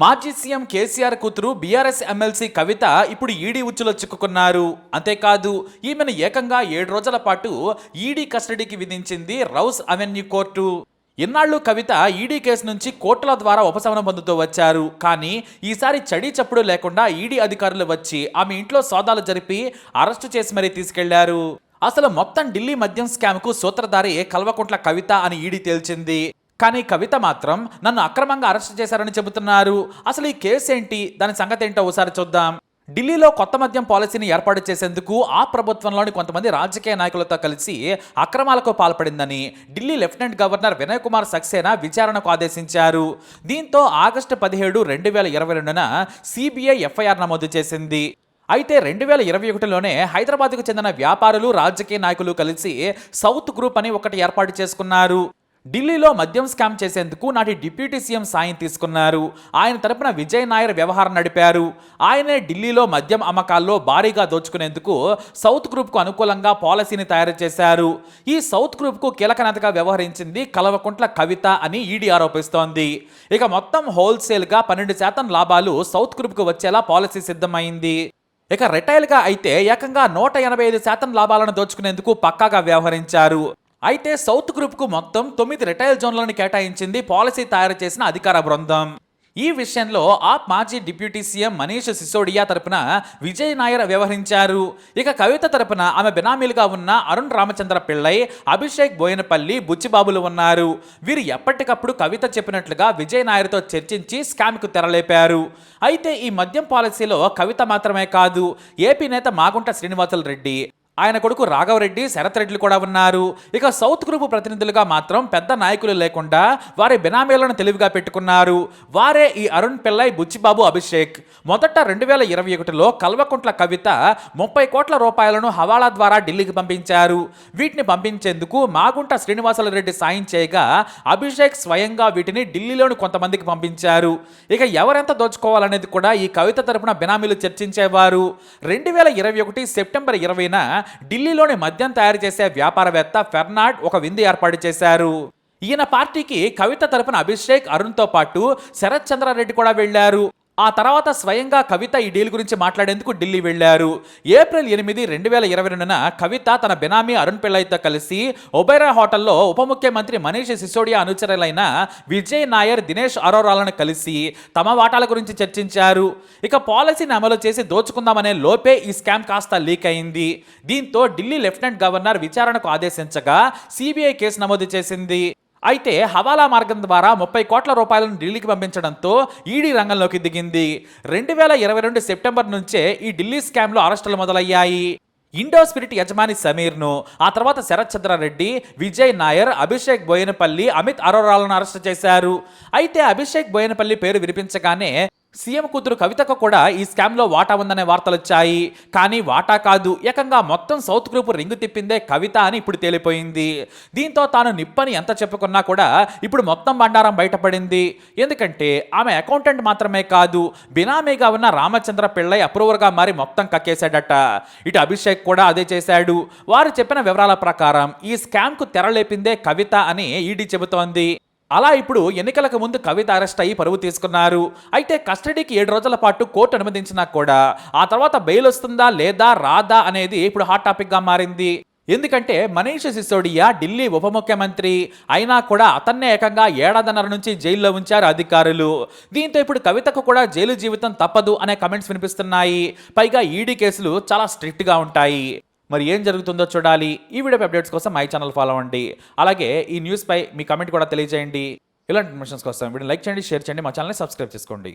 మాజీ సీఎం కేసీఆర్ కూతురు BRS MLC కవిత ఇప్పుడు ఈడీ ఉచ్చులో చిక్కుకున్నారు. అంతేకాదు ఈమెను ఏకంగా ఏడు రోజుల పాటు ఈడీ కస్టడీకి విధించింది రౌస్ అవెన్యూ కోర్టు. ఇన్నాళ్ళు కవిత ఈడీ కేసు నుంచి కోర్టుల ద్వారా ఉపశమనం పొందుతూ వచ్చారు. కానీ ఈసారి చడి చప్పుడు లేకుండా ఈడీ అధికారులు వచ్చి ఆమె ఇంట్లో సోదాలు జరిపి అరెస్టు చేసి మరీ తీసుకెళ్ళారు. అసలు మొత్తం ఢిల్లీ మద్యం స్కామ్కు సూత్రధారి కల్వకుంట్ల కవిత అని ఈడీ తేల్చింది. కానీ కవిత మాత్రం నన్ను అక్రమంగా అరెస్ట్ చేశారని చెబుతున్నారు. అసలు ఈ కేసు ఏంటి? దాని సంగతి ఏంటో ఒకసారి చూద్దాం. ఢిల్లీలో కొత్త మద్యం పాలసీని ఏర్పాటు చేసేందుకు ఆ ప్రభుత్వంలోని కొంతమంది రాజకీయ నాయకులతో కలిసి అక్రమాలకు పాల్పడిందని ఢిల్లీ లెఫ్టినెంట్ గవర్నర్ వినయ్ కుమార్ సక్సేనా విచారణకు ఆదేశించారు. దీంతో ఆగస్టు పదిహేడు రెండు వేల ఇరవై రెండున సిబిఐ ఎఫ్ఐఆర్ నమోదు చేసింది. అయితే రెండు వేల ఇరవై ఒకటిలోనే హైదరాబాద్కు చెందిన వ్యాపారులు రాజకీయ నాయకులు కలిసి సౌత్ గ్రూప్ అని ఒకటి ఏర్పాటు చేసుకున్నారు. ఢిల్లీలో మద్యం స్కామ్ చేసేందుకు నాటి డిప్యూటీ సీఎం సాయం తీసుకున్నారు. ఆయన తరపున విజయ్ నాయర్ వ్యవహారం నడిపారు. ఆయనే ఢిల్లీలో మద్యం అమ్మకాల్లో భారీగా దోచుకునేందుకు సౌత్ గ్రూప్కు అనుకూలంగా పాలసీని తయారు చేశారు. ఈ సౌత్ గ్రూప్కు కీలక నేతగా వ్యవహరించింది కలవకుంట్ల కవిత అని ఈడీ ఆరోపిస్తోంది. ఇక మొత్తం హోల్సేల్గా పన్నెండు శాతం లాభాలు సౌత్ గ్రూప్కు వచ్చేలా పాలసీ సిద్ధమైంది. ఇక రిటైల్గా అయితే ఏకంగా నూట ఎనభై ఐదు శాతం లాభాలను దోచుకునేందుకు పక్కాగా వ్యవహరించారు. అయితే సౌత్ గ్రూప్కు మొత్తం తొమ్మిది రిటైల్ జోన్లను కేటాయించింది పాలసీ తయారు చేసిన అధికార బృందం. ఈ విషయంలో ఆప్ మాజీ డిప్యూటీ సీఎం మనీష్ సిసోడియా తరపున విజయ్ నాయర్ వ్యవహరించారు. ఇక కవిత తరపున ఆమె బినామీలుగా ఉన్న అరుణ్ రామచంద్ర పిళ్ళై అభిషేక్ బోయనపల్లి బుచ్చిబాబులు ఉన్నారు. వీరు ఎప్పటికప్పుడు కవిత చెప్పినట్లుగా విజయ్ నాయర్తో చర్చించి స్కామ్కు తెరలేపారు. అయితే ఈ మద్యం పాలసీలో కవిత మాత్రమే కాదు ఏపీ నేత మాగుంట శ్రీనివాసులు రెడ్డి. ఆయన కొడుకు రాఘవరెడ్డి శరత్ రెడ్డిలు కూడా ఉన్నారు. ఇక సౌత్ గ్రూప్ ప్రతినిధులుగా మాత్రం పెద్ద నాయకులు లేకుండా వారి బినామీలను తెలివిగా పెట్టుకున్నారు. వారే ఈ అరుణ్ పిల్లై బుచ్చిబాబు అభిషేక్. మొదట రెండు వేల ఇరవై ఒకటిలో కల్వకుంట్ల కవిత ముప్పై కోట్ల రూపాయలను హవాలా ద్వారా ఢిల్లీకి పంపించారు. వీటిని పంపించేందుకు మాగుంట శ్రీనివాసుల రెడ్డి సాయం చేయగా అభిషేక్ స్వయంగా వీటిని ఢిల్లీలోని కొంతమందికి పంపించారు. ఇక ఎవరెంత దోచుకోవాలనేది కూడా ఈ కవిత తరపున బినామీలు చర్చించేవారు. రెండు వేల ఇరవై ఒకటి సెప్టెంబర్ ఇరవైన ఢిల్లీలోని మద్యం తయారు చేసే వ్యాపారవేత్త ఫెర్నాడ్ ఒక విందు ఏర్పాటు చేశారు. ఈయన పార్టీకి కవిత తరపున అభిషేక్ అరుణ్తో పాటు శరత్ చంద్రారెడ్డి కూడా వెళ్ళారు ఆ తర్వాత స్వయంగా కవిత ఈ డీల్ గురించి మాట్లాడేందుకు ఢిల్లీ వెళ్ళారు ఏప్రిల్ ఎనిమిది రెండు వేల ఇరవై రెండున కవిత తన బెనామీ అరుణ్ పిల్లయ్యతో కలిసి ఒబెరా హోటల్లో ఉప ముఖ్యమంత్రి మనీష్ సిసోడియా అనుచరులైన విజయ్ నాయర్ దినేష్ అరోరాలను కలిసి తమ వాటాల గురించి చర్చించారు. ఇక పాలసీని అమలు చేసి దోచుకుందామనే లోపే ఈ స్కామ్ కాస్త లీక్ అయింది. దీంతో ఢిల్లీ లెఫ్టినెంట్ గవర్నర్ విచారణకు ఆదేశించగా సిబిఐ కేసు నమోదు చేసింది. అయితే హవాలా మార్గం ద్వారా ముప్పై కోట్ల రూపాయలను ఢిల్లీకి పంపించడంతో ఈడీ రంగంలోకి దిగింది. రెండు వేల ఇరవై రెండు సెప్టెంబర్ నుంచే ఈ ఢిల్లీ స్కామ్లో అరెస్టులు మొదలయ్యాయి. ఇండో స్పిరిట్ యజమాని సమీర్ను ఆ తర్వాత శరత్ చంద్రారెడ్డి విజయ్ నాయర్ అభిషేక్ బోయనపల్లి అమిత్ అరోరాలను అరెస్ట్ చేశారు. అయితే అభిషేక్ బోయనపల్లి పేరు వినిపించగానే సీఎం కూతురు కవితకు కూడా ఈ స్కామ్లో వాటా ఉందనే వార్తలు వచ్చాయి. కానీ వాటా కాదు. ఏకంగా మొత్తం సౌత్ గ్రూప్ రింగు తిప్పిందే కవిత అని ఇప్పుడు తేలిపోయింది. దీంతో తాను నిప్పని ఎంత చెప్పుకున్నా కూడా ఇప్పుడు మొత్తం బండారం బయటపడింది. ఎందుకంటే ఆమె అకౌంటెంట్ మాత్రమే కాదు బినామీగా ఉన్న రామచంద్ర పిళ్ళై అప్రూవర్గా మారి మొత్తం కక్కేశాడట. ఇటు అభిషేక్ కూడా అదే చేశాడు. వారు చెప్పిన వివరాల ప్రకారం ఈ స్కామ్కు తెరలేపిందే కవిత అని ఈడీ చెబుతోంది. అలా ఇప్పుడు ఎన్నికలకు ముందు కవిత అరెస్ట్ అయ్యి పరువు తీసుకున్నారు. అయితే కస్టడీకి ఏడు రోజుల పాటు కోర్టు అనుమతించినా కూడా ఆ తర్వాత బెయిల్ వస్తుందా లేదా రాదా అనేది ఇప్పుడు హాట్ టాపిక్గా మారింది. ఎందుకంటే మనీష్ సిసోడియా ఢిల్లీ ఉప ముఖ్యమంత్రి అయినా కూడా అతన్నే ఏకంగా ఏడాదిన్నర నుంచి జైల్లో ఉంచారు అధికారులు. దీంతో ఇప్పుడు కవితకు కూడా జైలు జీవితం తప్పదు అనే కమెంట్స్ వినిపిస్తున్నాయి. పైగా ఈడీ కేసులు చాలా స్ట్రిక్ట్గా ఉంటాయి. మరి ఏం జరుగుతుందో చూడాలి. ఈ వీడియో అప్డేట్స్ కోసం మై ఛానల్ ఫాలో అవ్వండి అలాగే ఈ న్యూస్పై మీ కమెంట్ కూడా తెలియజేయండి. ఇలాంటి ఇన్ఫర్మేషన్స్ కోసం వీడియో లైక్ చేయండి షేర్ చేయండి మా ఛానల్ని సబ్స్క్రైబ్ చేసుకోండి.